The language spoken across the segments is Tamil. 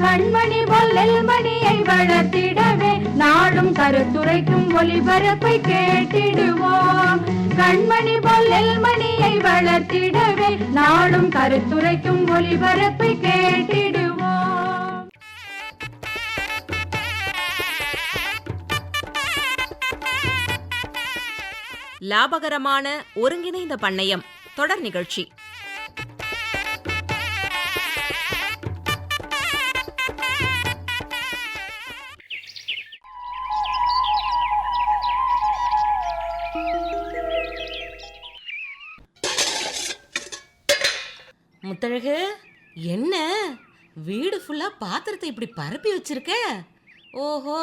கண்மணி பொல்லில் மணியை வளர்த்திடவே நாடும் கருத்துரைக்கும் ஒளிபரப்பை கேட்டிடுவோம். கண்மணி பொல்லில் மணியை வளர்த்திடவே நாடும் கருத்துரைக்கும் ஒளிபரப்பை கேட்டிடுவோம். லாபகரமான ஒருங்கிணைந்த பண்ணையம் தொடர் நிகழ்ச்சி. முத்தழகு என்ன? வீடு ஃபுல்லா பாத்திரத்தை இப்படி பரப்பி வச்சிருக்க? ஓஹோ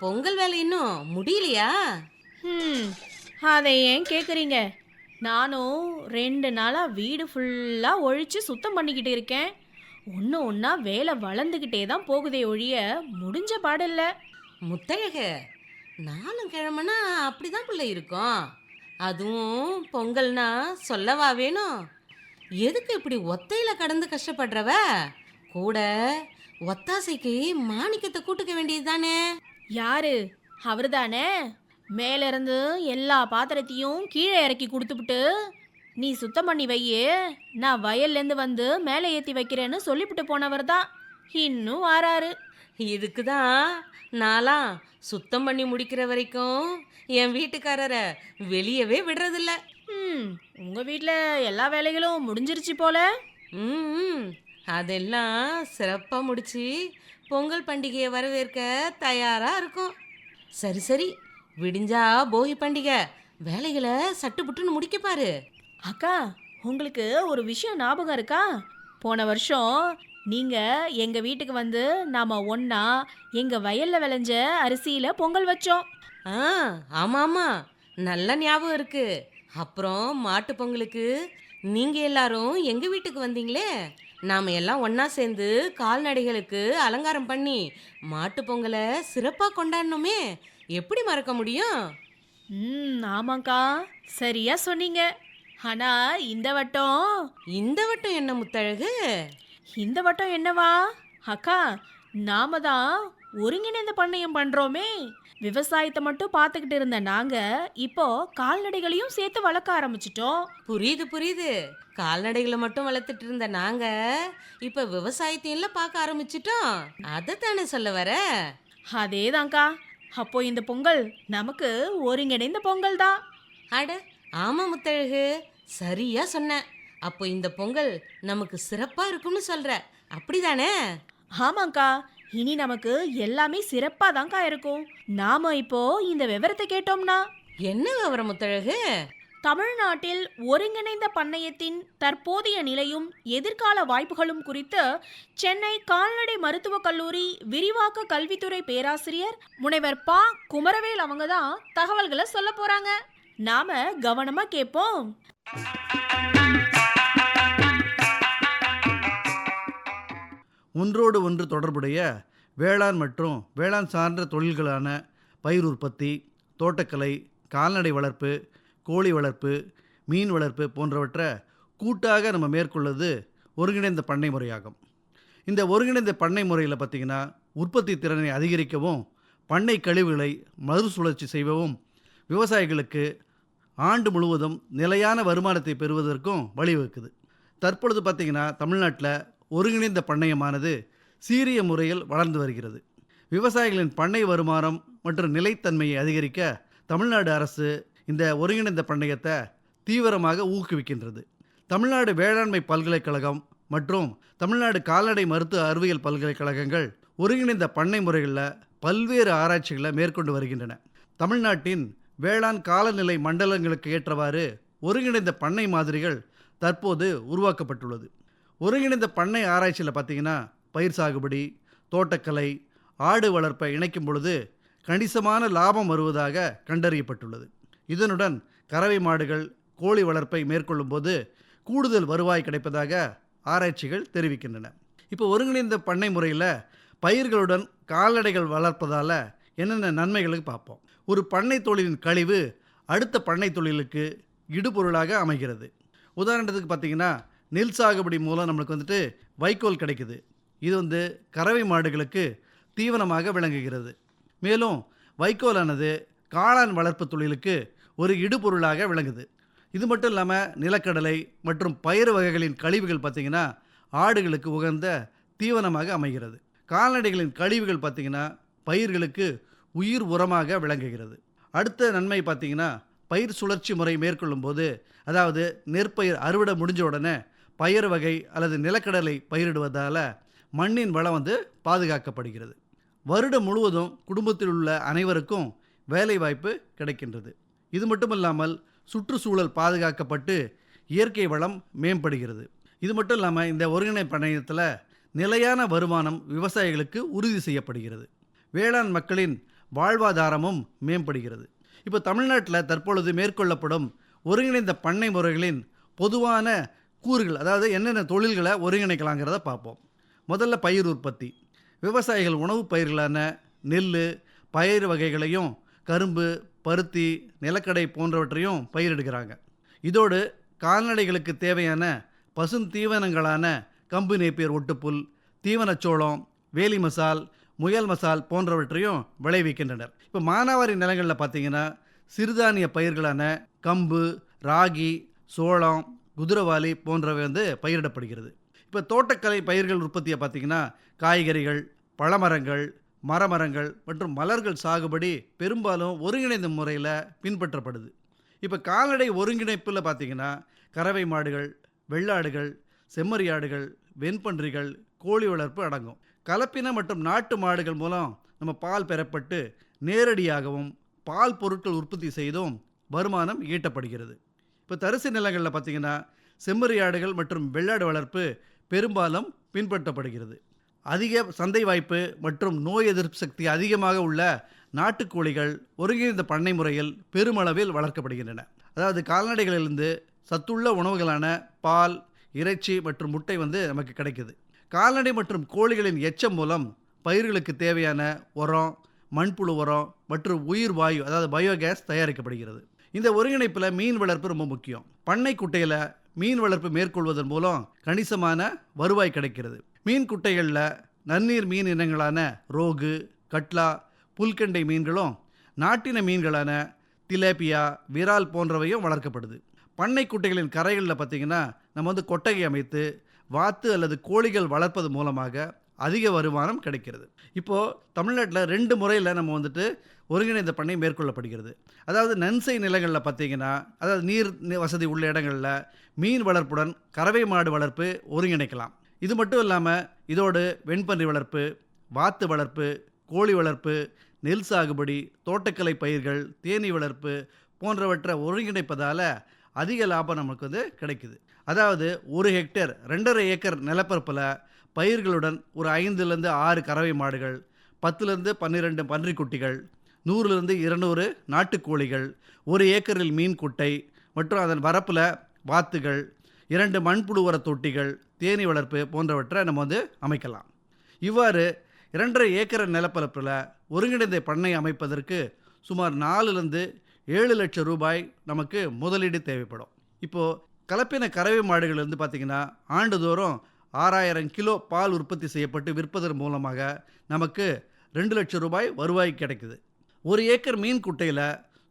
பொங்கல் வேலை இன்னும் முடியலையா? ம் அதை ஏன் கேட்குறீங்க நானும் ரெண்டு நாளாக வீடு ஃபுல்லாக ஒழிச்சு சுத்தம் பண்ணிக்கிட்டு இருக்கேன். ஒன்று ஒன்றா வேலை வளர்ந்துக்கிட்டே தான் போகுதே ஒழிய முடிஞ்ச பாடில்ல. முத்தழகு நாளும் கிழமைனா அப்படிதான் பிள்ளை இருக்கும். அதுவும் பொங்கல்னா சொல்லவா வேணும்? எதுக்கு இப்படி ஒத்தையில கடந்து கஷ்டப்படுறவ? கூட ஒத்தாசைக்கு மாணிக்கத்தை கூட்டுக்க வேண்டியது தானே யாரு? அவர் தானே மேலேருந்து எல்லா பாத்திரத்தையும் கீழே இறக்கி கொடுத்துப்புட்டு நீ சுத்தம் பண்ணி வையே. நான் வயல்லேருந்து வந்து மேலே ஏற்றி வைக்கிறேன்னு சொல்லிவிட்டு போனவர் தான் இன்னும் வாராரு. இதுக்கு தான் நான்லாம் சுத்தம் பண்ணி முடிக்கிற வரைக்கும் என் வீட்டுக்காரரை வெளியவே விடுறதில்ல. ம் உங்கள் வீட்டில் எல்லா வேலைகளும் முடிஞ்சிருச்சு போல? ம் அதெல்லாம் சிறப்பாக முடிச்சு பொங்கல் பண்டிகையை வரவேற்க தயாராக இருக்கும். சரி சரி. விடிஞ்சா போகி பண்டிகை. வேலைகளை சட்டு புட்டுன்னு முடிக்க பாரு. அக்கா உங்களுக்கு ஒரு விஷயம் ஞாபகம் இருக்கா? போன வருஷம் நீங்க எங்க வீட்டுக்கு வந்து நாம ஒண்ணா எங்க வயல்ல விளைஞ்ச அரிசியில பொங்கல் வச்சோம். ஆ ஆமாம் ஆமாம். நல்ல ஞாபகம் இருக்கு. அப்புறம் மாட்டு பொங்கலுக்கு நீங்கள் எல்லாரும் எங்கள் வீட்டுக்கு வந்தீங்களே? நாம் எல்லாம் ஒன்றா சேர்ந்து கால்நடைகளுக்கு அலங்காரம் பண்ணி மாட்டு பொங்கலை சிறப்பாக கொண்டாடணுமே. எப்படி மறக்க முடியும்? ம் ஆமாக்கா சரியா சொன்னீங்க. ஆனா இந்த வட்டம்? இந்த வட்டம் என்ன முத்தழகு? இந்த வட்டம் என்னவா? அக்கா நாம தான் ஒருங்கிணைந்த பண்ணையம் பண்றோமே. விவசாயத்தை மட்டும் பார்த்துக்கிட்டு இருந்த நாங்க இப்போ கால்நடைகளையும் சேர்த்து வளர்க்க ஆரம்பிச்சிட்டோம். புரியுது புரியுது. கால்நடைகளை மட்டும் வளர்த்துட்டு இருந்த நாங்க இப்ப விவசாயத்தையும் பார்க்க ஆரம்பிச்சிட்டோம். அதைத்தானே சொல்ல வர? அதேதான்க்கா. அப்போ இந்த பொங்கல் நமக்கு ஒருங்கிணைந்த பொங்கல் தான். அட ஆமா முத்தழகு. சரியா சொன்ன. அப்போ இந்த பொங்கல் நமக்கு சிறப்பா இருக்கும்னு சொல்ற. அப்படிதானே? ஆமாங்க்கா இனி நமக்கு எல்லாமே சிறப்பா தான்க்கா இருக்கும். நாம இப்போ இந்த விவரத்தை கேட்டோம்னா. என்ன விவரம் முத்தழகு? தமிழ்நாட்டில் ஒருங்கிணைந்த பண்ணையத்தின் தற்போதைய நிலையும் எதிர்கால வாய்ப்புகளும் குறித்து சென்னை கால்நடை மருத்துவக் கல்லூரி விரிவாக்க கல்வித்துறை பேராசிரியர் முனைவர் பா. குமரவேல் அவங்க தான் தகவல்களை சொல்ல போறாங்க. நாம கவனமா கேட்போம் ஒன்றோடு ஒன்று தொடர்புடைய வேளாண் மற்றும் வேளாண் சார்ந்த தொழில்களான பயிர் உற்பத்தி தோட்டக்கலை கால்நடை வளர்ப்பு கோழி வளர்ப்பு மீன் வளர்ப்பு போன்றவற்றை கூட்டாக நம்ம மேற்கொள்வது ஒருங்கிணைந்த பண்ணை முறையாகும். இந்த ஒருங்கிணைந்த பண்ணை முறையில் பார்த்திங்கன்னா உற்பத்தி திறனை அதிகரிக்கவும் பண்ணை கழிவுகளை மறுசுழற்சி செய்யவும் விவசாயிகளுக்கு ஆண்டு முழுவதும் நிலையான வருமானத்தை பெறுவதற்கும் வழிவகுக்குது. தற்பொழுது பார்த்திங்கன்னா தமிழ்நாட்டில் ஒருங்கிணைந்த பண்ணையமானது சீரிய முறையில் வளர்ந்து வருகிறது. விவசாயிகளின் பண்ணை வருமானம் மற்றும் நிலைத்தன்மையை அதிகரிக்க தமிழ்நாடு அரசு இந்த ஒருங்கிணைந்த பண்ணையத்தை தீவிரமாக ஊக்குவிக்கின்றது. தமிழ்நாடு வேளாண்மை பல்கலைக்கழகம் மற்றும் தமிழ்நாடு கால்நடை மருத்துவ அறிவியல் பல்கலைக்கழகங்கள் ஒருங்கிணைந்த பண்ணை முறைகளில் பல்வேறு ஆராய்ச்சிகளை மேற்கொண்டு வருகின்றன. தமிழ்நாட்டின் வேளாண் காலநிலை மண்டலங்களுக்கு ஏற்றவாறு ஒருங்கிணைந்த பண்ணை மாதிரிகள் தற்போது உருவாக்கப்பட்டுள்ளது. ஒருங்கிணைந்த பண்ணை ஆராய்ச்சியில் பார்த்தீங்கன்னா பயிர் சாகுபடி தோட்டக்கலை ஆடு வளர்ப்பை இணைக்கும் பொழுது கணிசமான லாபம் வருவதாக கண்டறியப்பட்டுள்ளது. இதனுடன் கறவை மாடுகள் கோழி வளர்ப்பை மேற்கொள்ளும்போது கூடுதல் வருவாய் கிடைப்பதாக ஆராய்ச்சிகள் தெரிவிக்கின்றன. இப்போ ஒருங்கிணைந்த பண்ணை முறையில் பயிர்களுடன் கால்நடைகள் வளர்ப்பதால் என்னென்ன நன்மைகளுக்கு பார்ப்போம். ஒரு பண்ணை தொழிலின் கழிவு அடுத்த பண்ணை தொழிலுக்கு இடுபொருளாக அமைகிறது. உதாரணத்துக்கு பார்த்தீங்கன்னா நெல் சாகுபடி மூலம் நம்மளுக்கு வந்துட்டு வைக்கோல் கிடைக்குது. இது வந்து கறவை மாடுகளுக்கு தீவனமாக விளங்குகிறது. மேலும் வைக்கோலானது காளான் வளர்ப்பு தொழிலுக்கு ஒரு இடுபொருளாக விளங்குது. இது மட்டும் இல்லாமல் நிலக்கடலை மற்றும் பயிர் வகைகளின் கழிவுகள் பார்த்திங்கன்னா ஆடுகளுக்கு உகந்த தீவனமாக அமைகிறது. கால்நடைகளின் கழிவுகள் பார்த்திங்கன்னா பயிர்களுக்கு உயிர் உரமாக விளங்குகிறது. அடுத்த நன்மை பார்த்திங்கன்னா பயிர் சுழற்சி முறை மேற்கொள்ளும்போது அதாவது நெற்பயிர் அறுவடை முடிஞ்ச உடனே பயிர் வகை அல்லது நிலக்கடலை பயிரிடுவதால் மண்ணின் வளம் வந்து பாதுகாக்கப்படுகிறது. வருடம் முழுவதும் குடும்பத்தில் உள்ள அனைவருக்கும் வேலைவாய்ப்பு கிடைக்கின்றது. இது மட்டும் இல்லாமல் சுற்றுச்சூழல் பாதுகாக்கப்பட்டு இயற்கை வளம் மேம்படுகிறது. இது மட்டும் இல்லாமல் இந்த ஒருங்கிணை பணையத்தில் நிலையான வருமானம் விவசாயிகளுக்கு உறுதி செய்யப்படுகிறது. வேளாண் மக்களின் வாழ்வாதாரமும் மேம்படுகிறது. இப்போ தமிழ்நாட்டில் தற்பொழுது மேற்கொள்ளப்படும் ஒருங்கிணைந்த பண்ணை முறைகளின் பொதுவான கூறுகள் அதாவது என்னென்ன தொழில்களை ஒருங்கிணைக்கலாங்கிறத பார்ப்போம். முதல்ல பயிர் உற்பத்தி. விவசாயிகள் உணவுப் பயிர்களான நெல் பயிர் வகைகளையும் கரும்பு பருத்தி நிலக்கடை போன்றவற்றையும் பயிரிடுகிறாங்க. இதோடு கால்நடைகளுக்கு தேவையான பசுந்தீவனங்களான கம்பு நேப்பியர் ஒட்டுப்புல் தீவனச்சோளம் வேலி மசால் முயல் மசால் போன்றவற்றையும் விளைவிக்கின்றனர். இப்போ மானாவாரி நிலங்களில் பார்த்தீங்கன்னா சிறுதானிய பயிர்களான கம்பு ராகி சோளம் குதிரவாலி போன்றவை வந்து பயிரிடப்படுகிறது. இப்போ தோட்டக்கலை பயிர்கள் உற்பத்தியை பார்த்தீங்கன்னா காய்கறிகள் பழமரங்கள் மரமரங்கள் மற்றும் மலர்கள் சாகுபடி பெரும்பாலும் ஒருங்கிணைந்த முறையில் பின்பற்றப்படுது. இப்போ கால்நடை ஒருங்கிணைப்பில் பார்த்தீங்கன்னா கறவை மாடுகள் வெள்ளாடுகள் செம்மறியாடுகள் வெண்பன்றிகள் கோழி வளர்ப்பு அடங்கும். கலப்பின மற்றும் நாட்டு மாடுகள் மூலம் நம்ம பால் பெறப்பட்டு நேரடியாகவும் பால் பொருட்கள் உற்பத்தி செய்தும் வருமானம் ஈட்டப்படுகிறது. இப்போ தரிசு நிலங்களில் பார்த்தீங்கன்னா செம்மறியாடுகள் மற்றும் வெள்ளாடு வளர்ப்பு பெரும்பாலும் பின்பற்றப்படுகிறது. அதிக சந்தை வாய்ப்பு மற்றும் நோய் எதிர்ப்பு சக்தி அதிகமாக உள்ள நாட்டுக்கோழிகள் ஒருங்கிணைந்த பண்ணை முறையில் பெருமளவில் வளர்க்கப்படுகின்றன. அதாவது கால்நடைகளிலிருந்து சத்துள்ள உணவுகளான பால் இறைச்சி மற்றும் முட்டை வந்து நமக்கு கிடைக்குது. கால்நடை மற்றும் கோழிகளின் எச்சம் மூலம் பயிர்களுக்கு தேவையான உரம் மண்புழு உரம் மற்றும் உயிர் வாயு அதாவது பயோகேஸ் தயாரிக்கப்படுகிறது. இந்த ஒருங்கிணைப்பில் மீன் வளர்ப்பு ரொம்ப முக்கியம். பண்ணை குட்டையில் மீன் வளர்ப்பு மேற்கொள்வதன் மூலம் கணிசமான வருவாய் கிடைக்கிறது. மீன் குட்டைகளில் நன்னீர் மீன் இனங்களான ரோகு கட்லா புல்கண்டை மீன்களும் நாட்டின மீன்களான திலேபியா விரால் போன்றவையும் வளர்க்கப்படுது. பண்ணை குட்டைகளின் கரைகளில் பார்த்திங்கன்னா நம்ம வந்து கொட்டகை அமைத்து வாத்து அல்லது கோழிகள் வளர்ப்பது மூலமாக அதிக வருமானம் கிடைக்கிறது. இப்போது தமிழ்நாட்டில் ரெண்டு முறையில் நம்ம வந்துட்டு ஒருங்கிணைந்த பண்ணை மேற்கொள்ளப்படுகிறது. அதாவது நன்சை நிலங்களில் பார்த்தீங்கன்னா அதாவது நீர் வசதி உள்ள இடங்களில் மீன் வளர்ப்புடன் கறவை மாடு வளர்ப்பு ஒருங்கிணைக்கலாம். இது மட்டும் இல்லாமல் இதோடு வெண்பன்றி வளர்ப்பு வாத்து வளர்ப்பு கோழி வளர்ப்பு நெல் சாகுபடி தோட்டக்கலை பயிர்கள் தேனீ வளர்ப்பு போன்றவற்றை ஒருங்கிணைப்பதால் அதிக லாபம் நமக்கு வந்து கிடைக்குது. அதாவது ஒரு ஹெக்டேர் ரெண்டரை ஏக்கர் நிலப்பரப்பில் பயிர்களுடன் ஒரு ஐந்துலேருந்து ஆறு கறவை மாடுகள் பத்துலேருந்து பன்னிரெண்டு பன்றிக்குட்டிகள் நூறுலேருந்து இருநூறு நாட்டுக்கோழிகள் ஒரு ஏக்கரில் மீன் குட்டை மற்றும் அதன் வரப்பில் வாத்துகள் இரண்டு மண்புழு உர தொட்டிகள் தேனீ வளர்ப்பு போன்றவற்றை நம்ம வந்து அமைக்கலாம். இவ்வாறு இரண்டரை ஏக்கர் நிலப்பரப்பில் ஒருங்கிணைந்த பண்ணை அமைப்பதற்கு சுமார் நாலுலேருந்து ஏழு லட்சம் ரூபாய் நமக்கு முதலீடு தேவைப்படும். இப்போது கலப்பின கறவை மாடுகள் வந்து பார்த்திங்கன்னா ஆண்டுதோறும் ஆறாயிரம் கிலோ பால் உற்பத்தி செய்யப்பட்டு விற்பதன் மூலமாக நமக்கு ரெண்டு லட்சம் ரூபாய் வருவாய் கிடைக்குது. ஒரு ஏக்கர் மீன் குட்டையில்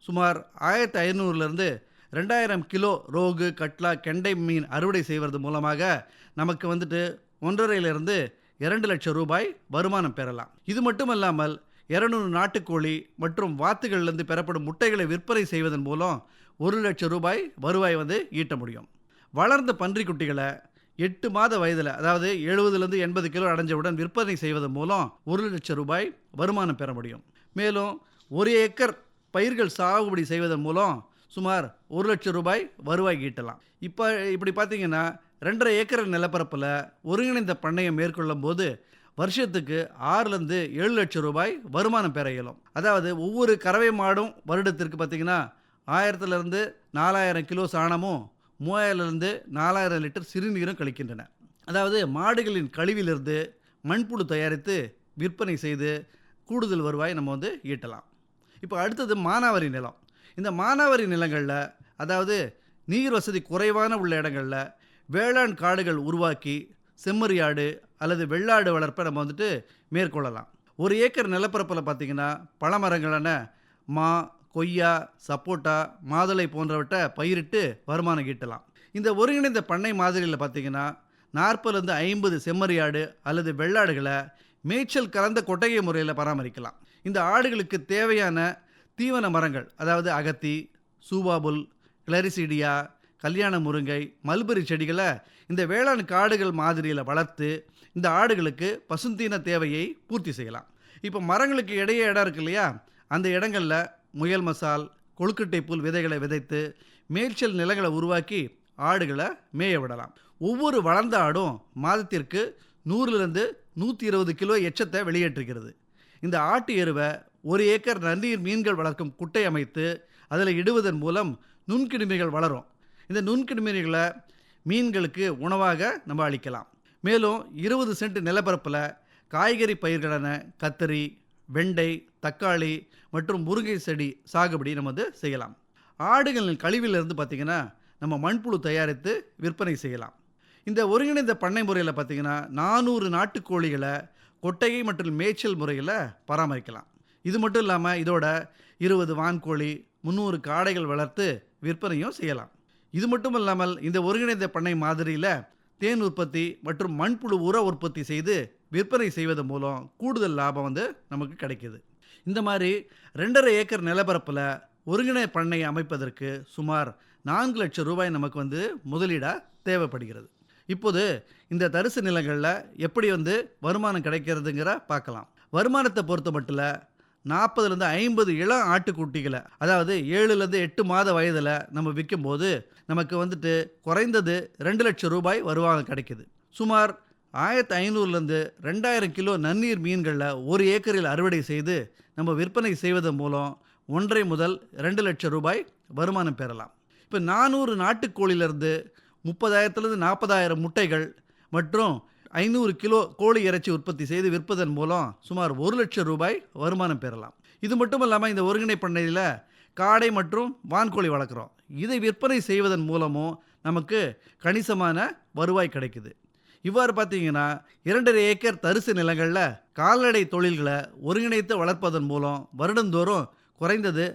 சுமார் ஆயிரத்தி ஐநூறுலேருந்து ரெண்டாயிரம் கிலோ ரோகு கட்லா கெண்டை மீன் அறுவடை செய்வது மூலமாக நமக்கு வந்துட்டு ஒன்றரையிலிருந்து இரண்டு லட்சம் ரூபாய் வருமானம் பெறலாம். இது மட்டுமல்லாமல் இரநூறு நாட்டுக்கோழி மற்றும் வாத்துகளிலிருந்து பெறப்படும் முட்டைகளை விற்பனை செய்வதன் மூலம் ஒரு லட்சம் ரூபாய் வருவாய் வந்து ஈட்ட முடியும். வளர்ந்த பன்றிக்குட்டிகளை எட்டு மாத வயதில் அதாவது எழுபதுலேருந்து எண்பது கிலோ அடைஞ்சவுடன் விற்பனை செய்வதன் மூலம் ஒரு லட்சம் ரூபாய் வருமானம் பெற முடியும். மேலும் ஒரு ஏக்கர் பயிர்கள் சாகுபடி செய்வதன் மூலம் சுமார் ஒரு லட்சம் ரூபாய் வருவாய் ஈட்டலாம். இப்போ இப்படி பார்த்தீங்கன்னா ரெண்டரை ஏக்கர் நிலப்பரப்பில் ஒருங்கிணைந்த பண்ணையை மேற்கொள்ளும் போது வருஷத்துக்கு ஆறுலேருந்து ஏழு லட்சம் ரூபாய் வருமானம் பெற இயலும். அதாவது ஒவ்வொரு கறவை மாடும் வருடத்திற்கு பார்த்தீங்கன்னா ஆயிரத்துலேருந்து நாலாயிரம் கிலோ சாணமும் மூவாயிரத்துலேருந்து நாலாயிரம் லிட்டர் சிறுநீரும் கழிக்கின்றன. அதாவது மாடுகளின் கழிவிலிருந்து மண்புழு தயாரித்து விற்பனை செய்து கூடுதல் வருவாய் நம்ம வந்து ஈட்டலாம். இப்போ அடுத்தது மானாவரி நிலம். இந்த மானாவரி நிலங்களில் அதாவது நீர் வசதி குறைவான உள்ள இடங்களில் வேளாண் காடுகள் உருவாக்கி செம்மறியாடு அல்லது வெள்ளாடு வளர்ப்பை நம்ம வந்துட்டு மேற்கொள்ளலாம். ஒரு ஏக்கர் நிலப்பரப்பில் பார்த்திங்கன்னா பழமரங்களான மா கொய்யா சப்போட்டா மாதுளை போன்றவற்றை பயிரிட்டு வருமானம் ஈட்டலாம். இந்த ஒருங்கிணைந்த பண்ணை மாதிரியில் பார்த்திங்கன்னா நாற்பதுலேருந்து ஐம்பது செம்மறியாடு அல்லது வெள்ளாடுகளை மேய்ச்சல் கலந்த கொட்டகை முறையில் பராமரிக்கலாம். இந்த ஆடுகளுக்கு தேவையான தீவன மரங்கள் அதாவது அகத்தி சூபாபுல் கிளரிசீடியா கல்யாண முருங்கை மல்பெரி செடிகளை இந்த வேளாண் காடுகள் மாதிரியில் வளர்த்து இந்த ஆடுகளுக்கு பசுந்தீன தேவையை பூர்த்தி செய்யலாம். இப்போ மரங்களுக்கு இடையே இடம் இருக்கு இல்லையா? அந்த இடங்களில் முயல் மசால் கொழுக்கட்டை புல் விதைகளை விதைத்து மேய்ச்சல் நிலங்களை உருவாக்கி ஆடுகளை மேய விடலாம். ஒவ்வொரு வளர்ந்த ஆடும் மாதத்திற்கு நூறுலேருந்து நூற்றி இருபது கிலோ எச்சத்தை வெளியேற்றுகிறது. இந்த ஆட்டு எருவை ஒரு ஏக்கர் நன்னீர் மீன்கள் வளர்க்கும் குட்டை அமைத்து அதில் இடுவதன் மூலம் நுண்கிருமிகள் வளரும். இந்த நுண்கிருமிகளை மீன்களுக்கு உணவாக நம்ம அளிக்கலாம். மேலும் இருபது சென்ட் நிலப்பரப்பில் காய்கறி பயிர்களான கத்தரி வெண்டை தக்காளி மற்றும் முருங்கை செடி சாகுபடி நம்ம வந்து செய்யலாம். ஆடுகளின் கழிவிலிருந்து பார்த்திங்கன்னா நம்ம மண்புழு தயாரித்து விற்பனை செய்யலாம். இந்த ஒருங்கிணைந்த பண்ணை முறையில் பார்த்திங்கன்னா நானூறு நாட்டுக்கோழிகளை கொட்டகை மற்றும் மேய்ச்சல் முறையில் பராமரிக்கலாம். இது மட்டும் இல்லாமல் இதோட இருபது வான்கோழி முந்நூறு காடைகள் வளர்த்து விற்பனையும் செய்யலாம். இது மட்டும் இல்லாமல் இந்த ஒருங்கிணைந்த பண்ணை மாதிரியில் தேன் உற்பத்தி மற்றும் மண்புழு உர உற்பத்தி செய்து விற்பனை செய்வதன் மூலம் கூடுதல் லாபம் வந்து நமக்கு கிடைக்கிது. இந்த மாதிரி ரெண்டரை ஏக்கர் நிலப்பரப்பில் ஒருங்கிணை பண்ணை அமைப்பதற்கு சுமார் நான்கு லட்சம் ரூபாய் நமக்கு வந்து முதலீடாக தேவைப்படுகிறது. இப்போது இந்த தரிசு நிலங்களில் எப்படி வந்து வருமானம் கிடைக்கிறதுங்கிற பார்க்கலாம். வருமானத்தை பொறுத்த மட்டும் நாற்பதுலேருந்து ஐம்பது இளம் ஆட்டுக்குட்டிகளை அதாவது ஏழுலேருந்து எட்டு மாத வயதில் நம்ம விற்கும்போது நமக்கு வந்துட்டு குறைந்தது ரெண்டு லட்சம் ரூபாய் வருமானம் கிடைக்கிது. சுமார் ஆயிரத்தி ஐநூறுலேருந்து ரெண்டாயிரம் கிலோ நன்னீர் மீன்களில் ஒரு ஏக்கரில் அறுவடை செய்து நம்ம விற்பனை செய்வதன் மூலம் ஒன்றரை முதல் ரெண்டு லட்சம் ரூபாய் வருமானம் பெறலாம். இப்போ நானூறு நாட்டுக்கோழிலேருந்து முப்பதாயிரத்துலேருந்து நாற்பதாயிரம் முட்டைகள் மற்றும் ஐநூறு கிலோ கோழி இறைச்சி உற்பத்தி செய்து விற்பதன் மூலம் சுமார் ஒரு லட்சம் ரூபாய் வருமானம் பெறலாம். இது மட்டும் இல்லாமல் இந்த ஒருங்கிணை பண்ணையில் காடை மற்றும் வான்கோழி வளர்க்குறோம். இதை விற்பனை செய்வதன் மூலமும் நமக்கு கணிசமான வருவாய் கிடைக்குது. இவ்வாறு பார்த்தீங்கன்னா இரண்டரை ஏக்கர் தரிசு நிலங்களில் கால்நடை தொழில்களை ஒருங்கிணைத்து வளர்ப்பதன் மூலம் வருடந்தோறும் குறைந்தது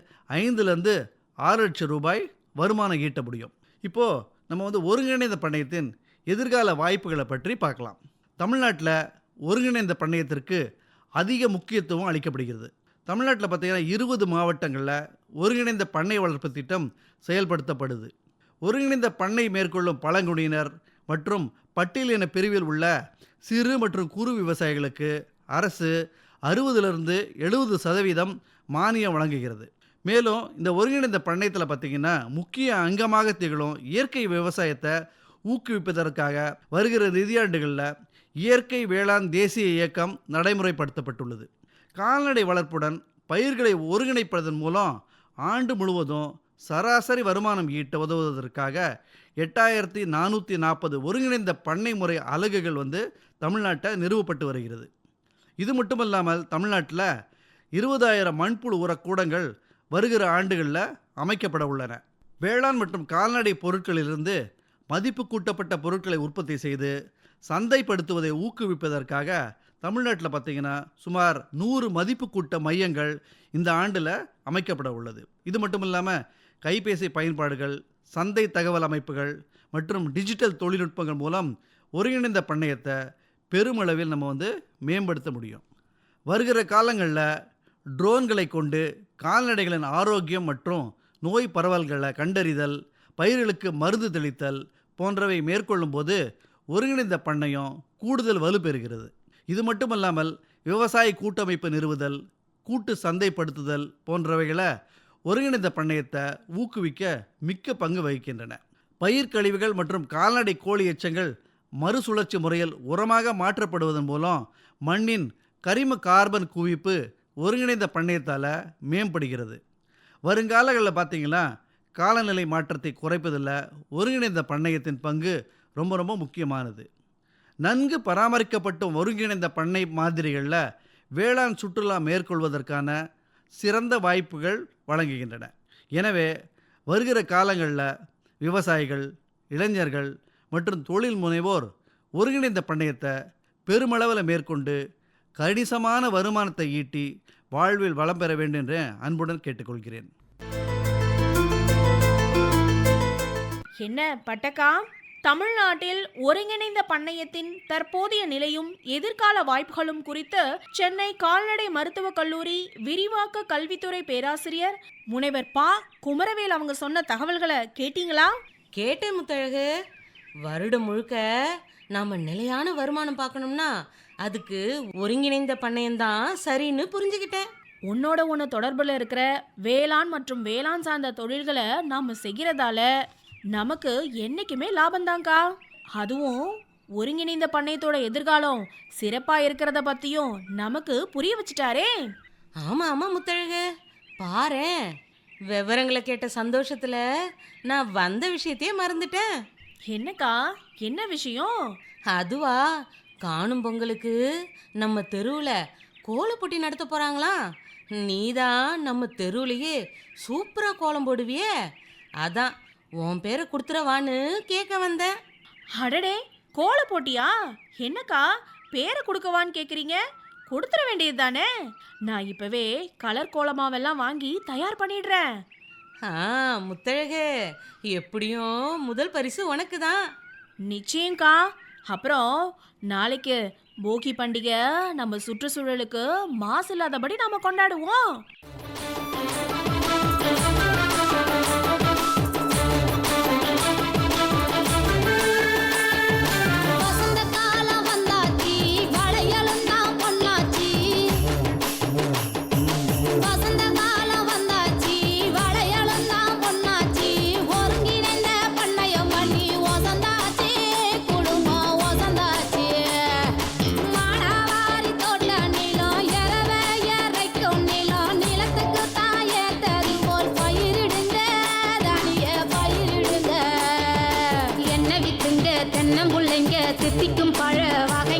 ஐந்துலேருந்து ஆறு லட்சம் ரூபாய் வருமானம் ஈட்ட முடியும். இப்போது நம்ம வந்து ஒருங்கிணைந்த பண்ணையத்தின் எதிர்கால வாய்ப்புகளை பற்றி பார்க்கலாம். தமிழ்நாட்டில் ஒருங்கிணைந்த பண்ணையத்திற்கு அதிக முக்கியத்துவம் அளிக்கப்படுகிறது. தமிழ்நாட்டில் பார்த்திங்கன்னா இருபது மாவட்டங்களில் ஒருங்கிணைந்த பண்ணை வளர்ப்பு திட்டம் செயல்படுத்தப்படுது. ஒருங்கிணைந்த பண்ணை மேற்கொள்ளும் பழங்குடியினர் மற்றும் பட்டியலின பிரிவில் உள்ள சிறு மற்றும் குறு விவசாயிகளுக்கு அரசு அறுபதுலேருந்து எழுபது சதவீதம் மானியம் வழங்குகிறது. மேலும் இந்த ஒருங்கிணைந்த பண்ணையத்தில் பார்த்திங்கன்னா முக்கிய அங்கமாக திகழும் இயற்கை விவசாயத்தை ஊக்குவிப்பதற்காக வருகிற நிதியாண்டுகளில் இயற்கை வேளாண் தேசிய இயக்கம் நடைமுறைப்படுத்தப்பட்டுள்ளது. கால்நடை வளர்ப்புடன் பயிர்களை ஒருங்கிணைப்பதன் மூலம் ஆண்டு முழுவதும் சராசரி வருமானம் ஈட்ட உதவுவதற்காக எட்டாயிரத்தி நானூற்றி நாற்பது ஒருங்கிணைந்த பண்ணை முறை அலகுகள் வந்து தமிழ்நாட்டை நிறுவப்பட்டு வருகிறது. இது மட்டுமல்லாமல் தமிழ்நாட்டில் இருபதாயிரம் மண்புழு உரக்கூடங்கள் வருகிற ஆண்டுகளில் அமைக்கப்பட உள்ளன. வேளாண் மற்றும் கால்நடை பொருட்களிலிருந்து மதிப்பு கூட்டப்பட்ட பொருட்களை உற்பத்தி செய்து சந்தைப்படுத்துவதை ஊக்குவிப்பதற்காக தமிழ்நாட்டில் பார்த்தீங்கன்னா சுமார் நூறு மதிப்பு கூட்ட மையங்கள் இந்த ஆண்டில் அமைக்கப்பட உள்ளது. இது மட்டும் இல்லாமல் கைபேசி பயன்பாடுகள் சந்தை தகவல் அமைப்புகள் மற்றும் டிஜிட்டல் தொழில்நுட்பங்கள் மூலம் ஒருங்கிணைந்த பண்ணையத்தை பெருமளவில் நம்ம வந்து மேம்படுத்த முடியும். வருகிற காலங்களில் ட்ரோன்களை கொண்டு கால்நடைகளின் ஆரோக்கியம் மற்றும் நோய் பரவல்களை கண்டறிதல் பயிர்களுக்கு மருந்து தெளித்தல் போன்றவை மேற்கொள்ளும்போது ஒருங்கிணைந்த பண்ணையம் கூடுதல் வலுப்பெறுகிறது. இது மட்டுமல்லாமல் விவசாய கூட்டமைப்பு நிறுவுதல் கூட்டு சந்தைப்படுத்துதல் போன்றவைகளை ஒருங்கிணைந்த பண்ணையத்தை ஊக்குவிக்க மிக்க பங்கு வகிக்கின்றன. பயிர் கழிவுகள் மற்றும் கால்நடை கோழி எச்சங்கள் மறுசுழற்சி முறையில் உரமாக மாற்றப்படுவதன் மூலம் மண்ணின் கரிம கார்பன் குவிப்பு ஒருங்கிணைந்த பண்ணையத்தால் மேம்படுகிறது. வருங்காலங்களில் பார்த்தீங்கன்னா காலநிலை மாற்றத்தை குறைப்பதில் ஒருங்கிணைந்த பண்ணையத்தின் பங்கு ரொம்ப ரொம்ப முக்கியமானது. நன்கு பராமரிக்கப்பட்ட ஒருங்கிணைந்த பண்ணை மாதிரிகளில் வேளாண் சுற்றுலா மேற்கொள்வதற்கான சிறந்த வாய்ப்புகள் வழங்குகின்றன. எனவே வருகிற காலங்களில் விவசாயிகள் இளைஞர்கள் மற்றும் தொழில் முனைவோர் ஒருங்கிணைந்த பண்ணையத்தை பெருமளவில் மேற்கொண்டு கணிசமான வருமானத்தை ஈட்டி வாழ்வில் வளம் பெற வேண்டும் என்று அன்புடன் கேட்டுக்கொள்கிறேன். என்ன பட்டக்கா? தமிழ்நாட்டில் ஒருங்கிணைந்த பண்ணையத்தின் தற்போதைய நிலையும் எதிர்கால வாய்ப்புகளும் குறித்து சென்னை கால்நடை மருத்துவக் கல்லூரி விரிவாக்க கல்வித்துறை பேராசிரியர் முனைவர் பா. குமரவேல் அவங்க சொன்ன தகவல்களை கேட்டீங்களா? கேட்டேன் முத்தழகு. வருடம் முழுக்க நாம நிலையான வருமானம் பார்க்கணும்னா அதுக்கு ஒருங்கிணைந்த பண்ணையம்தான் சரின்னு புரிஞ்சுக்கிட்டேன். உன்னோட ஒன்று தொடர்பில் இருக்கிற வேளாண் மற்றும் வேளாண் சார்ந்த தொழில்களை நாம் செய்கிறதால நமக்கு என்னைக்குமே லாபம்தாங்க்கா அதுவும் ஒருங்கிணைந்த பண்ணையத்தோட எதிர்காலம் சிறப்பாக இருக்கிறத பற்றியும் நமக்கு புரிய வச்சுட்டாரே. ஆமா ஆமா முத்தழகு. பாரேன். விவரங்களை கேட்ட சந்தோஷத்துல நான் வந்த விஷயத்தையே மறந்துட்டேன். என்னக்கா? என்ன விஷயம்? அதுவா? காணும் பொங்கலுக்கு நம்ம தெருவில் கோலப்போட்டி நடத்த போகிறாங்களாம் நீதான் நம்ம தெருவுலையே சூப்பராக கோலம் போடுவியே. அதான் உன் பேரை கொடுத்துறவான்னு கேட்க வந்தேன். அடடே கோல போட்டியா? என்னக்கா பேரை கொடுக்கவான்னு கேட்குறீங்க கொடுத்துட வேண்டியது தானே? நான் இப்போவே கலர் கோலமாவெல்லாம் வாங்கி தயார் பண்ணிடுறேன். ஆ முத்தழகு எப்படியும் முதல் பரிசு உனக்கு தான் நிச்சயம்க்கா. அப்புறம் நாளைக்கு போகி பண்டிகை நம்ம சுற்றுச்சூழலுக்கு மாசு இல்லாதபடி நாம கொண்டாடுவோம். தென்னம்புள்ளைங்க பழ வகை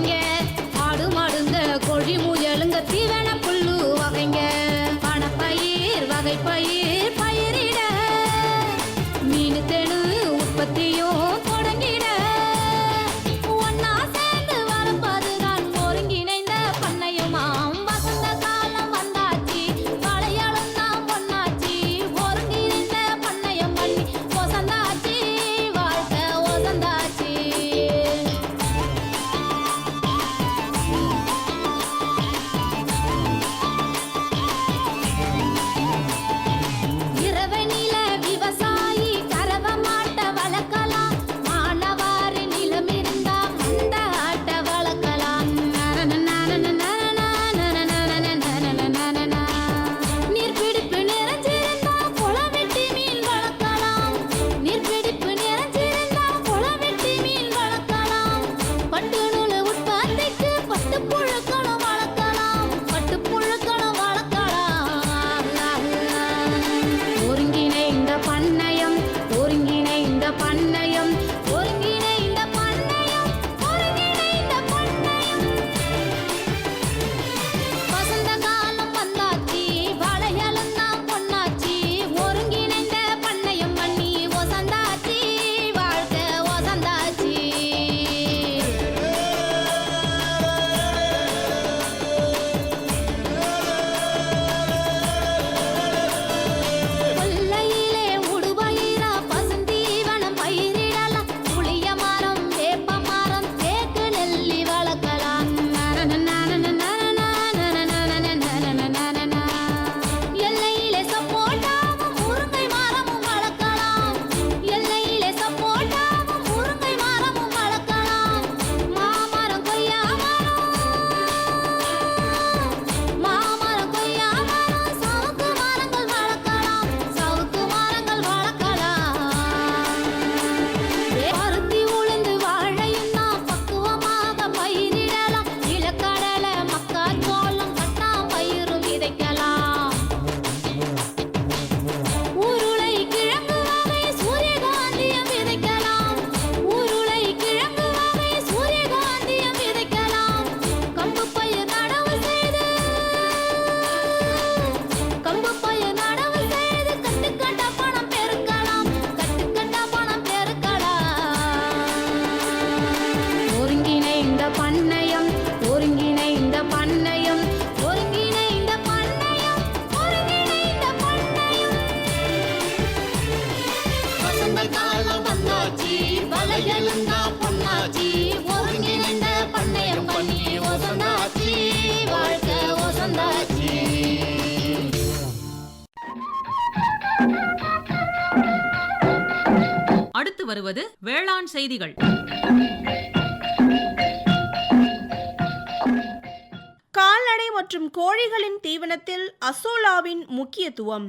செய்திகள். கால்நடை மற்றும் கோழிகளின் தீவனத்தில் அசோலாவின் முக்கியத்துவம்.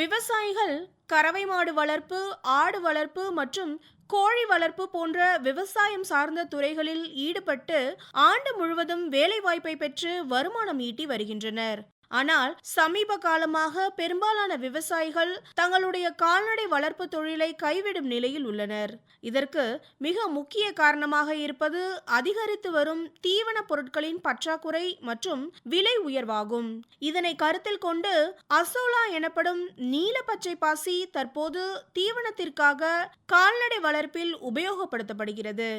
விவசாயிகள் கறவை மாடு வளர்ப்பு ஆடு வளர்ப்பு மற்றும் கோழி வளர்ப்பு போன்ற விவசாயம் சார்ந்த துறைகளில் ஈடுபட்டு ஆண்டு முழுவதும் வேலைவாய்ப்பை பெற்று வருமானம் ஈட்டி வருகின்றனர். ஆனால் சமீப காலமாக பெரும்பாலான விவசாயிகள் தங்களுடைய கால்நடை வளர்ப்பு தொழிலை கைவிடும் நிலையில் உள்ளனர். இதற்கு மிக முக்கிய காரணமாக இருப்பது அதிகரித்து வரும் தீவன பொருட்களின் பற்றாக்குறை மற்றும் விலை உயர்வாகும். இதனை கருத்தில் கொண்டு அசோலா எனப்படும் நீல பச்சை பாசி தற்போது தீவனத்திற்காக கால்நடை வளர்ப்பில் உபயோகப்படுத்தப்படுகிறது.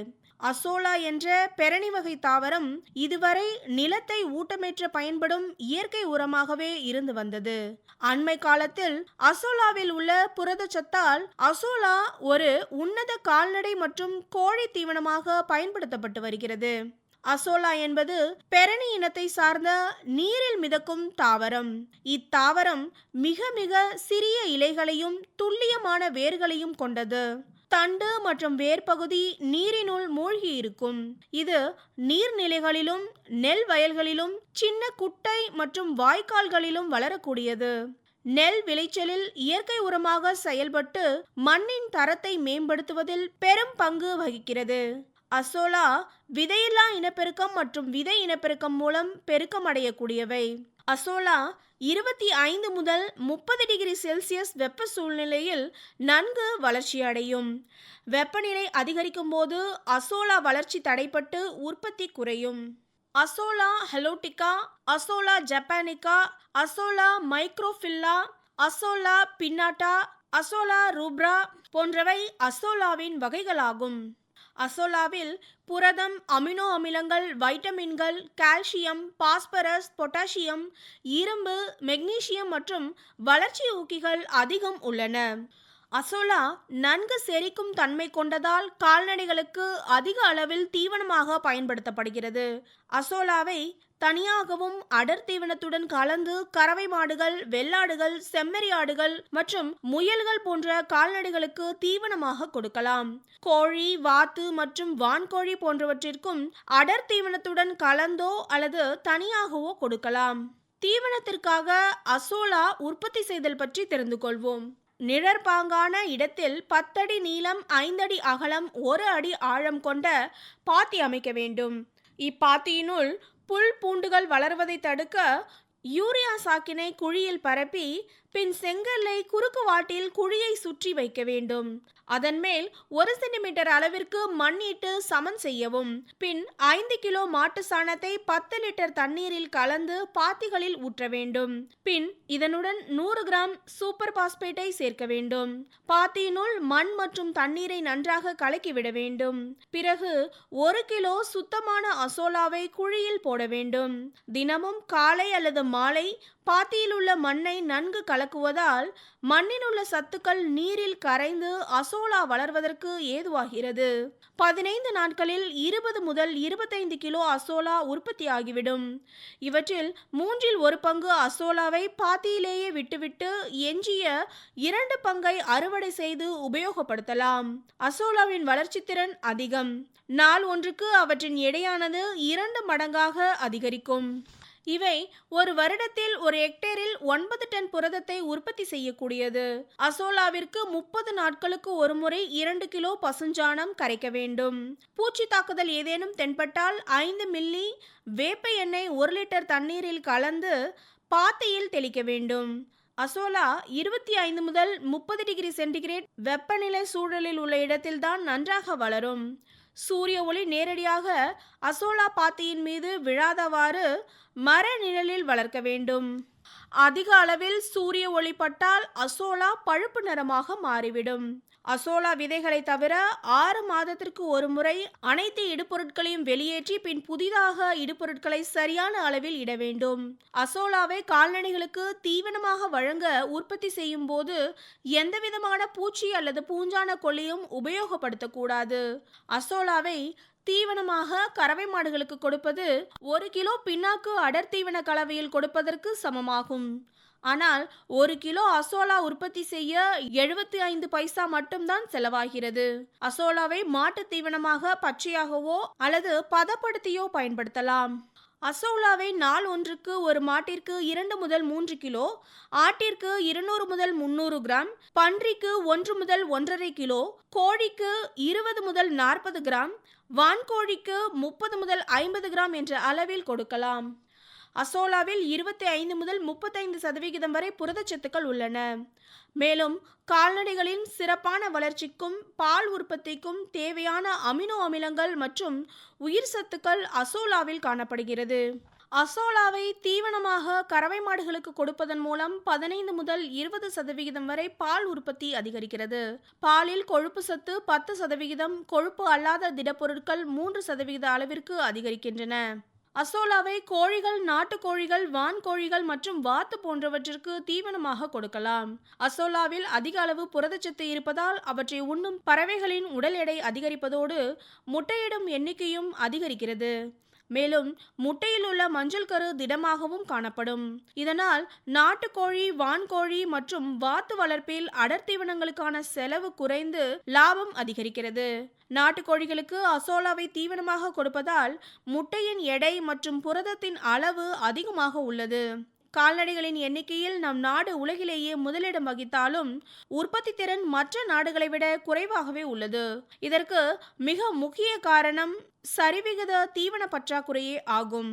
அசோலா என்ற பெரணி வகை தாவரம் இதுவரை நிலத்தை ஊட்டமேற்ற பயன்படும் இயற்கை உரமாகவே இருந்து வந்தது. அண்மை காலத்தில் அசோலாவில் உள்ள புரதச்சத்தால் அசோலா ஒரு உன்னத கால்நடை மற்றும் கோழி தீவனமாக பயன்படுத்தப்பட்டு வருகிறது. அசோலா என்பது பெரணி இனத்தை சார்ந்த நீரில் மிதக்கும் தாவரம். இத்தாவரம் மிக மிக சிறிய இலைகளையும் துல்லியமான வேர்களையும் கொண்டது. தண்டு மற்றும் வேர்பகுதி நீரினுள் மூழ்கி இருக்கும் இது நீர்நிலைகளிலும் நெல் வயல்களிலும் சின்ன குட்டை மற்றும் வாய்க்கால்களிலும் வளரக்கூடியது. நெல் விளைச்சலில் இயற்கை உரமாக செயல்பட்டு மண்ணின் தரத்தை மேம்படுத்துவதில் பெரும் பங்கு வகிக்கிறது. அசோலா விதையில்லா இனப்பெருக்கம் மற்றும் விதை இனப்பெருக்கம் மூலம் பெருக்கம் அடையக்கூடியவை அசோலா இருபத்தி ஐந்து முதல் முப்பது டிகிரி செல்சியஸ் வெப்ப சூழ்நிலையில் நன்கு வளர்ச்சியடையும். வெப்பநிலை அதிகரிக்கும் போது அசோலா வளர்ச்சி தடைப்பட்டு உற்பத்தி குறையும். Azolla ஹெலோட்டிகா Azolla japonica Azolla microphylla Azolla pinnata Azolla rubra போன்றவை அசோலாவின் வகைகளாகும். அசோலாவில் புரதம் அமினோ அமிலங்கள் வைட்டமின்கள் கால்சியம் பாஸ்பரஸ் பொட்டாசியம் இரும்பு மெக்னீசியம் மற்றும் வளர்ச்சி ஊக்கிகள் அதிகம் உள்ளன. அசோலா நன்கு செரிக்கும் தன்மை கொண்டதால் கால்நடைகளுக்கு அதிக அளவில் தீவனமாக பயன்படுத்தப்படுகிறது. அசோலாவை தனியாகவும் அடர் தீவனத்துடன் கலந்து கறவை மாடுகள் வெள்ளாடுகள் செம்மறியாடுகள் மற்றும் முயல்கள் போன்ற கால்நடைகளுக்கு தீவனமாக கொடுக்கலாம். கோழி வாத்து மற்றும் வான்கோழி போன்றவற்றிற்கும் அடர் தீவனத்துடன் கலந்தோ அல்லது தனியாகவோ கொடுக்கலாம். தீவனத்திற்காக அசோலா உற்பத்தி செய்தல் பற்றி தெரிந்து கொள்வோம். நிழற்பாங்கான இடத்தில் பத்தடி நீளம் ஐந்தடி அகலம் ஒரு அடி ஆழம் கொண்ட பாத்தி அமைக்க வேண்டும். இப்பாத்தியினுள் புல் பூண்டுகள் வளர்வதை தடுக்க யூரியா சாக்கினை குழியில் பரப்பி பின் செங்கல்லை குறுக்கு வாட்டில் குழியை சுற்றி வைக்க வேண்டும். அதன் மேல் ஒரு சென்டிமீட்டர் அளவிற்கு மண்ணிட்டு சமன் செய்யவும். பின் ஐந்து கிலோ மாட்டு சாணத்தை பத்து லிட்டர் தண்ணீரில் கலந்து பாத்திகளில் ஊற்ற வேண்டும். பின் இதனுடன் நூறு கிராம் சூப்பர் பாஸ்பேட்டை சேர்க்க வேண்டும். பாத்தியினுள் மண் மற்றும் தண்ணீரை நன்றாக கலக்கிவிட வேண்டும். பிறகு ஒரு கிலோ சுத்தமான அசோலாவை குழியில் போட வேண்டும். தினமும் காலை அல்லது மாலை பாத்தியில் உள்ள மண்ணை நன்கு கலக்குவதால் மண்ணில் உள்ள சத்துக்கள் நீரில் கரைந்து அசோலா வளர்வதற்கு ஏதுவாகிறது. பதினைந்து நாட்களில் இருபது முதல் இருபத்தைந்து கிலோ அசோலா உற்பத்தியாகிவிடும். இவற்றில் மூன்றில் ஒரு பங்கு அசோலாவை பாத்தியிலேயே விட்டுவிட்டு எஞ்சிய இரண்டு பங்கை அறுவடை செய்து உபயோகப்படுத்தலாம். அசோலாவின் வளர்ச்சி திறன் அதிகம். நாள் ஒன்றுக்கு அவற்றின் எடையானது இரண்டு மடங்காக அதிகரிக்கும். இவை ஒரு வருடத்தில் ஒரு ஹெக்டேரில் ஒன்பது டன் புரதத்தை உற்பத்தி செய்யக்கூடியது. அசோலாவிற்கு முப்பது நாட்களுக்கு ஒருமுறை இரண்டு கிலோ பசுஞ்சாணம் கரைக்க வேண்டும். பூச்சி தாக்குதல் ஏதேனும் தென்பட்டால் ஐந்து மில்லி வேப்ப எண்ணெய் ஒரு லிட்டர் தண்ணீரில் கலந்து பாத்தியில் தெளிக்க வேண்டும். அசோலா இருபத்தி ஐந்து முதல் முப்பது டிகிரி சென்டிகிரேட் வெப்பநிலை சூழலில் உள்ள இடத்தில்தான் நன்றாக வளரும். சூரிய ஒளி நேரடியாக அசோலா பாத்தியின் மீது விழாதவாறு மர நிழலில் வளர்க்க வேண்டும். அதிக அளவில் சூரிய ஒளி பட்டால் அசோலா பழுப்பு நிறமாக மாறிவிடும். அசோலா விதைகளை தவிர ஆறு மாதத்திற்கு ஒரு முறை அனைத்து இடுபொருட்களையும் வெளியேற்றி பின் புதிதாக இடுபொருட்களை சரியான அளவில் இட வேண்டும். அசோலாவை கால்நடைகளுக்கு தீவனமாக வழங்க உற்பத்தி செய்யும் போது எந்தவிதமான பூச்சி அல்லது பூஞ்சான கொல்லியும் உபயோகப்படுத்தக்கூடாது. அசோலாவை தீவனமாக கறவை மாடுகளுக்கு கொடுப்பது ஒரு கிலோ பின்னாக்கு அடர் தீவன கலவையில் கொடுப்பதற்கு சமமாகும். ஆனால் ஒரு கிலோ அசோலா உற்பத்தி செய்ய எழுபத்தி ஐந்து பைசா மட்டும்தான் செலவாகிறது. அசோலாவை மாட்டு தீவனமாக பச்சையாகவோ அல்லது பதப்படுத்தியோ பயன்படுத்தலாம். அசோலாவை நாள் ஒன்றுக்கு ஒரு மாட்டிற்கு இரண்டு முதல் மூன்று கிலோ ஆட்டிற்கு இருநூறு முதல் முந்நூறு கிராம் பன்றிக்கு ஒன்று முதல் ஒன்றரை கிலோ கோழிக்கு இருபது முதல் நாற்பது கிராம் வான்கோழிக்கு முப்பது முதல் ஐம்பது கிராம் என்ற அளவில் கொடுக்கலாம். அசோலாவில் இருபத்தி ஐந்து முதல் முப்பத்தைந்து சதவிகிதம் வரை புரதச்சத்துக்கள் உள்ளன. மேலும் கால்நடைகளின் சிறப்பான வளர்ச்சிக்கும் பால் உற்பத்திக்கும் தேவையான அமினோ அமிலங்கள் மற்றும் உயிர் சத்துக்கள் அசோலாவில் காணப்படுகிறது. அசோலாவை தீவனமாக கறவை மாடுகளுக்கு கொடுப்பதன் மூலம் பதினைந்து முதல் இருபது சதவிகிதம் வரை பால் உற்பத்தி அதிகரிக்கிறது. பாலில் கொழுப்பு சத்து பத்து சதவிகிதம் கொழுப்பு அல்லாத திடப்பொருட்கள் மூன்று சதவிகித அளவிற்கு அதிகரிக்கின்றன. அசோலாவை கோழிகள் நாட்டுக்கோழிகள் வான்கோழிகள் மற்றும் வாத்து போன்றவற்றிற்கு தீவனமாக கொடுக்கலாம். அசோலாவில் அதிக அளவு புரதச்சத்து இருப்பதால் அவற்றை உண்ணும் பறவைகளின் உடல் எடை அதிகரிப்பதோடு முட்டையிடும் எண்ணிக்கையும் அதிகரிக்கிறது. மேலும் முட்டையில் உள்ள மஞ்சள் கரு திடமாகவும் காணப்படும். இதனால் நாட்டுக்கோழி வான்கோழி மற்றும் வாத்து வளர்ப்பில் அடர்த்தீவனங்களுக்கான செலவு குறைந்து லாபம் அதிகரிக்கிறது. நாட்டுக்கோழிகளுக்கு அசோலாவை தீவனமாக கொடுப்பதால் முட்டையின் எடை மற்றும் புரதத்தின் அளவு அதிகமாக உள்ளது. கால்நடைகளின் எண்ணிக்கையில் நம் நாடு உலகிலேயே முதலிடம் வகித்தாலும் உற்பத்தி திறன் மற்ற நாடுகளை விட குறைவாகவே உள்ளது. இதற்கு மிக முக்கிய காரணம் சரிவிகித தீவன பற்றாக்குறையே ஆகும்.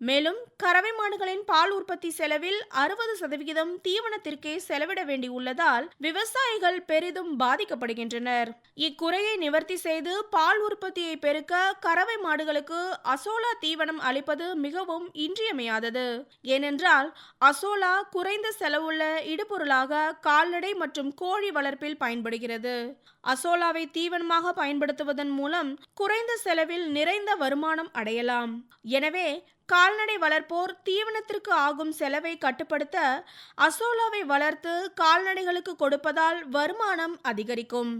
மேலும் கறவை மாடுகளின் பால் உற்பத்தி செலவில் அறுபது சதவிகிதம் தீவனத்திற்கே செலவிட வேண்டியுள்ளதால் விவசாயிகள் பெரிதும் பாதிக்கப்படுகின்றனர். இக்குறையை நிவர்த்தி செய்து பால் உற்பத்தியை பெருக்க கறவை மாடுகளுக்கு அசோலா தீவனம் அளிப்பது மிகவும் இன்றியமையாதது. ஏனென்றால் அசோலா குறைந்த செலவுள்ள இடுபொருளாக கால்நடை மற்றும் கோழி வளர்ப்பில் பயன்படுகிறது. அசோலாவை தீவனமாக பயன்படுத்துவதன் மூலம் குறைந்த செலவில் நிறைந்த வருமானம் அடையலாம். எனவே கால்நடை வளர்ப்போர் தீவனத்திற்கு ஆகும் செலவை கட்டுப்படுத்த அசோலாவை வளர்த்து கால்நடைகளுக்கு கொடுப்பதால் வருமானம் அதிகரிக்கும்.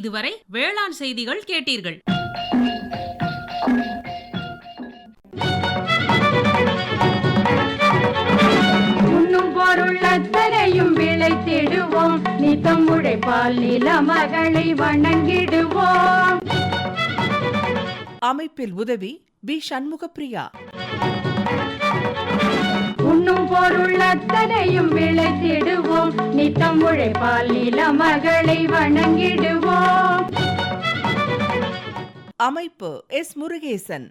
இதுவரை வேளாண் செய்திகள் கேட்டீர்கள். பொருள் அத்தனையும் விளைத்திடுவோம். நித்தம் உழைப்பால் நில மகளை வணங்கிடுவோம். அமைப்பில் உதவி பி சண்முகப்பிரியா. உண்ணும் பொருள் அத்தனையும் விளைத்திடுவோம். நித்தம் உழைப்பால் நில மகளை வணங்கிடுவோம். அமைப்பு எஸ். முருகேசன்.